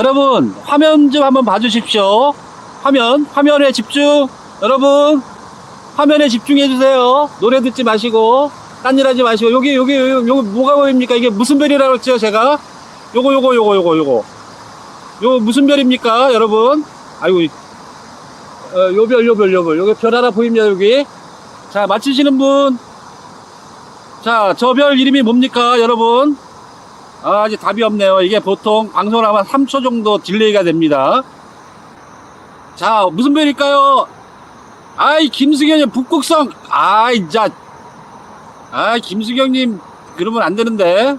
여러분 화면 좀 한번 봐주십시오. 화면 화면에 집중. 여러분 화면에 집중해 주세요. 노래 듣지 마시고 딴일 하지 마시고 여기 여기 여기 요거 뭐가 보입니까? 이게 무슨 별이라고 했죠 제가? 요거 요거 요거 요거 요거 요거 무슨 별입니까 여러분? 아이고 어, 요별 요별 요별 요게 별 하나 보입니다 여기. 자 맞히시는 분. 자 저 별 이름이 뭡니까 여러분? 아, 아직 답이 없네요. 이게 보통 방송을 하면 3초 정도 딜레이가 됩니다. 자, 무슨 별일까요? 아이, 김수경님, 북극성. 아이, 자. 아, 김수경님, 그러면 안 되는데.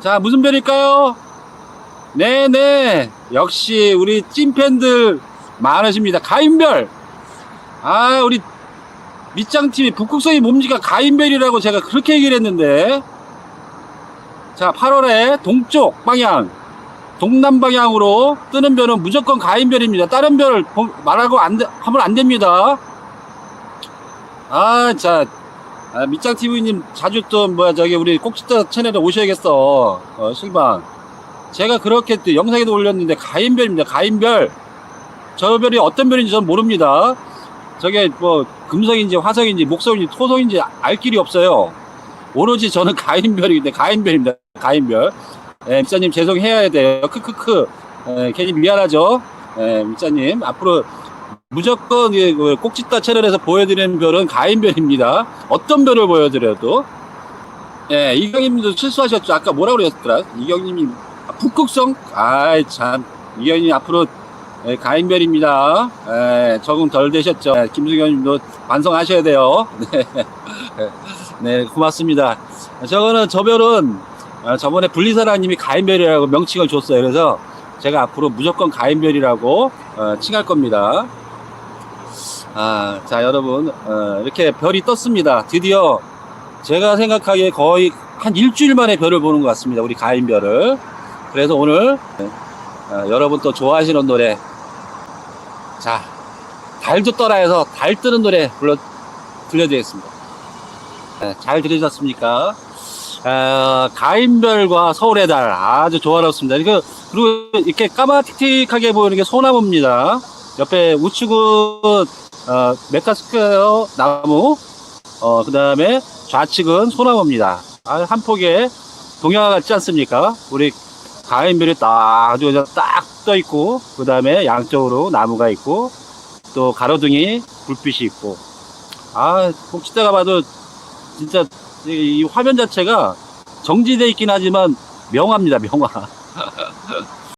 자, 무슨 별일까요? 네네. 역시, 우리 찐팬들 많으십니다. 가인별. 아, 우리 밑장팀이 북극성이 뭡니까? 가인별이라고 제가 그렇게 얘기를 했는데. 자, 8월에 동쪽 방향, 동남 방향으로 뜨는 별은 무조건 가인별입니다. 다른 별 보- 말하고 안, 돼- 하면 안 됩니다. 아, 자, 아, 밑장TV님 자주 또, 뭐야, 저기, 우리 꼭지다 채널에 오셔야겠어. 어, 실망. 제가 그렇게 또 영상에도 올렸는데, 가인별입니다. 가인별. 저 별이 어떤 별인지 전 모릅니다. 저게 뭐, 금성인지 화성인지 목성인지 토성인지 알 길이 없어요. 오로지 저는 가인별인데 가인별입니다. 가인별. 예, 미자님 죄송해야 돼요. 크크크. 예, 괜히 미안하죠. 예, 미자님 앞으로 무조건 이, 그 꼭지따 채널에서 보여드리는 별은 가인별입니다. 어떤 별을 보여드려도. 예, 이경님도 실수하셨죠. 아까 뭐라고 그랬더라? 이경님이 아, 북극성? 아이 참. 이경님 앞으로 예, 가인별입니다. 예, 적응 덜 되셨죠. 예, 김수경님도 반성하셔야 돼요. 네. 네, 고맙습니다. 저거는 저 별은 아, 저번에 분리사랑님이 가인별이라고 명칭을 줬어요. 그래서 제가 앞으로 무조건 가인별이라고 어, 칭할 겁니다. 아, 자, 여러분, 어, 이렇게 별이 떴습니다. 드디어 제가 생각하기에 거의 한 일주일 만에 별을 보는 것 같습니다. 우리 가인별을. 그래서 오늘 어, 여러분 또 좋아하시는 노래. 자, 달도 떠라 해서 달 뜨는 노래 불러, 들려드리겠습니다. 네, 잘 들으셨습니까? 아, 가인별과 서울의 달 아주 조화롭습니다. 그리고 이렇게 까마틱틱하게 보이는 게 소나무입니다. 옆에 우측은 어, 메카스퀘어 나무, 어, 그 다음에 좌측은 소나무입니다. 아, 한 폭의 동양화 같지 않습니까? 우리 가인별이 딱 아주 그냥 딱 떠 있고, 그 다음에 양쪽으로 나무가 있고, 또 가로등이 불빛이 있고, 아, 꼭지대가 봐도 진짜 이, 이 화면 자체가 정지돼 있긴 하지만 명화입니다, 명화.